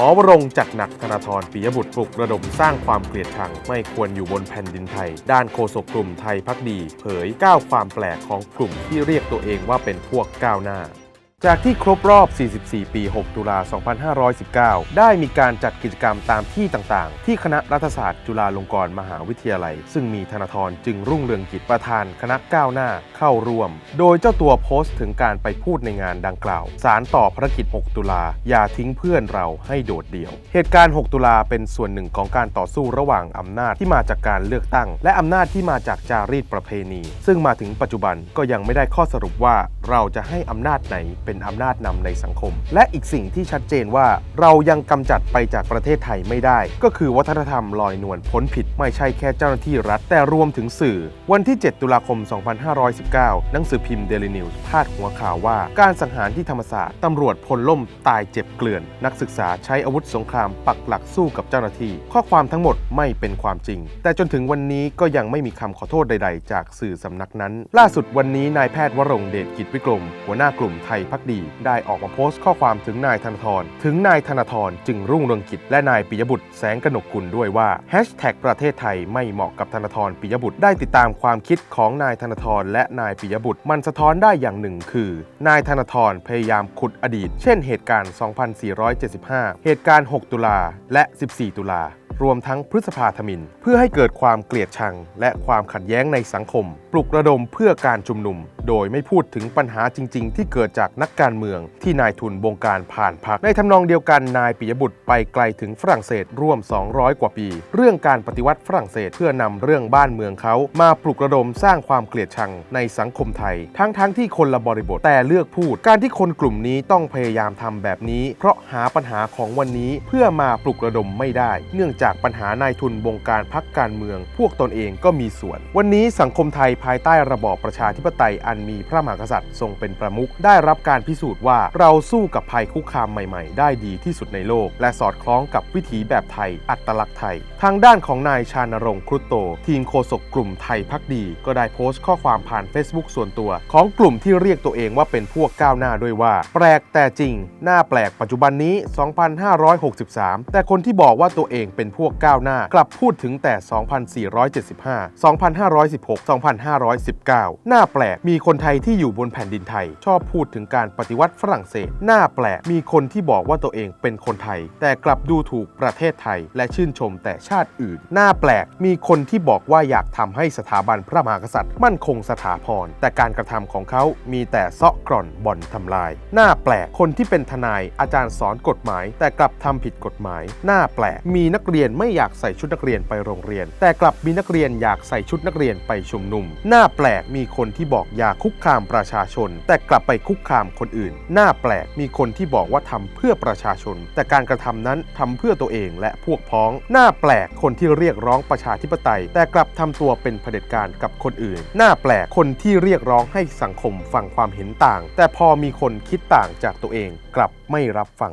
หมอวรงจัดหนักธนาธรปิยบุตรปลุกระดมสร้างความเกลียดชัง ไม่ควรอยู่บนแผ่นดินไทย ด้านโฆษกกลุ่มไทยพักดี เผยก้าวความแปลกของกลุ่มที่เรียกตัวเองว่าเป็นพวกก้าวหน้า จากที่ครบรอบ 44 ปี 6 ตุลา 2519 ได้มีการจัดกิจกรรมตามที่ต่างๆ ที่คณะรัฐศาสตร์จุฬาลงกรณ์มหาวิทยาลัย ซึ่งมีธนาธรจึงรุ่งเรืองกิจประธานคณะก้าวหน้าเข้าร่วม โดยเจ้าตัวโพสต์ถึงการไปพูดในงานดังกล่าว สารต่อภารกิจ 6 ตุลา อย่าทิ้งเพื่อนเราให้โดดเดี่ยว เหตุการณ์ 6 ตุลาเป็นส่วนหนึ่งของการต่อสู้ระหว่างอำนาจที่มาจากการเลือกตั้ง และอำนาจที่มาจากจารีตประเพณี ซึ่งมาถึงปัจจุบันก็ยังไม่ได้ข้อสรุปว่าเราจะให้อำนาจไหนเป็นอำนาจนำในสังคม และอีกสิ่งที่ชัดเจนว่าเรายังกำจัดไปจากประเทศไทยไม่ได้ ก็คือวัฒนธรรมลอยนวลพ้นผิดไม่ใช่แค่เจ้าหน้าที่รัฐ แต่รวมถึงสื่อ วันที่ 7 ตุลาคม 2519 หนังสือพิมพ์เดลินิวส์พาดหัวข่าวว่า การสังหารที่ธรรมศาสตร์ตำรวจพลล่มตายเจ็บเกลื่อน นักศึกษาใช้อาวุธสงครามปักหลักสู้กับเจ้าหน้าที่ ข้อความทั้งหมดไม่เป็นความจริง แต่จนถึงวันนี้ก็ยังไม่มีคำขอโทษใด ๆ จากสื่อสำนักนั้น ล่าสุดวันนี้นายแพทย์วรงเดชกิจวิกรม หัวหน้ากลุ่มไทยพักดี ได้ออกมาโพสต์ข้อความถึงนายธนาธรถึงนายธนาธรจึงรุ่งเรืองกิจและนายปิยบุตรแสงกนกกุลด้วยว่าแฮชแท็กประเทศไทยไม่เหมาะกับธนาธรปิยบุตรได้ติดตามความคิดของนายธนาธรและนายปิยบุตร มันสะท้อนได้อย่างหนึ่งคือ นายธนาธรพยายามขุดอดีต เช่นเหตุการณ์ 2475 เหตุการณ์ 6 ตุลาและ 14 ตุลารวมทั้งพฤษภาธมิน เพื่อให้เกิดความเกลียดชัง และความขัดแย้งในสังคม ปลุกระดมเพื่อการชุมนุม โดยไม่พูดถึงปัญหาจริง ๆ ที่เกิดจากนักการเมืองที่นายทุนบงการผ่านพักในทำนองเดียวกันนายปิยบุตรไปไกลถึงฝรั่งเศสร่วม 200 กว่าปี เรื่องการปฏิวัติฝรั่งเศสเพื่อนำเรื่องบ้านเมืองเขามาปลุกระดมสร้างความเกลียดชังในสังคมไทย ทั้งๆทที่คนละบริบทแต่เลือกพูด การที่คนกลุ่มนี้ต้องพยายามทำแบบนี้ เพราะหาปัญหาของวันนี้เพื่อมาปลุกระดมไม่ได้ เนื่องจากปัญหานายทุนบงการพักการเมือง พวกตนเองก็มีส่วน วันนี้สังคมไทยภายใต้ระบอบประชาธิปไตยอันมีพระมหากษัตริย์ทรงเป็นประมุขได้รับการพิสูจน์ว่าเราสู้กับภัยคุกคามใหม่ๆ ได้ดีที่สุดในโลก และสอดคล้องกับวิถีแบบไทย อัตลักษณ์ไทย ทางด้านของนายชานรงค์ครุฑโต ทีมโฆษกกลุ่มไทยพักดี ก็ได้โพสต์ข้อความผ่าน Facebook ส่วนตัว ของกลุ่มที่เรียกตัวเองว่าเป็นพวกก้าวหน้าด้วยว่า แปลกแต่จริง หน้าแปลกปัจจุบันนี้ 2563 แต่คนที่บอกว่าตัวเองเป็นพวกก้าวหน้ากลับพูดถึงแต่ 2475 2516 2519 หน้าแปลกมีคนคนไทยที่อยู่บนแผ่นดินไทย ชอบพูดถึงการปฏิวัติฝรั่งเศสหน้าแปลก มีคนที่บอกว่าตัวเองเป็นคนไทย แต่กลับดูถูกประเทศไทย และชื่นชมแต่ชาติอื่น หน้าแปลก มีคนที่บอกว่าอยากทำให้สถาบันพระมหากษัตริย์ มั่นคงสถาพร แต่การกระทำของเขามีแต่เซาะกร่อนบ่อนทำลาย หน้าแปลก คนที่เป็นทนายอาจารย์สอนกฎหมาย แต่กลับทำผิดกฎหมาย หน้าแปลก มีนักเรียนไม่อยากใส่ชุดนักเรียนไปโรงเรียน แต่กลับมีนักเรียนอยากใส่ชุดนักเรียนไปชุมนุม หน้าแปลก มีคนที่บอกอย่าคุกคามประชาชน แต่กลับไปคุกคามคนอื่นน้าแปลกมีคนที่บอกว่าทำเพื่อประชาชน แต่การกระทำนั้นทำเพื่อตัวเองและพวกพ้องน้าแปลกคนที่เรียกร้องประชาธิปไตย แต่กลับทำตัวเป็นเผด็จการกับคนอื่นน้าแปลกคนที่เรียกร้องให้สังคมฟังความเห็นต่าง แต่พอมีคนคิดต่างจากตัวเองกลับไม่รับฟัง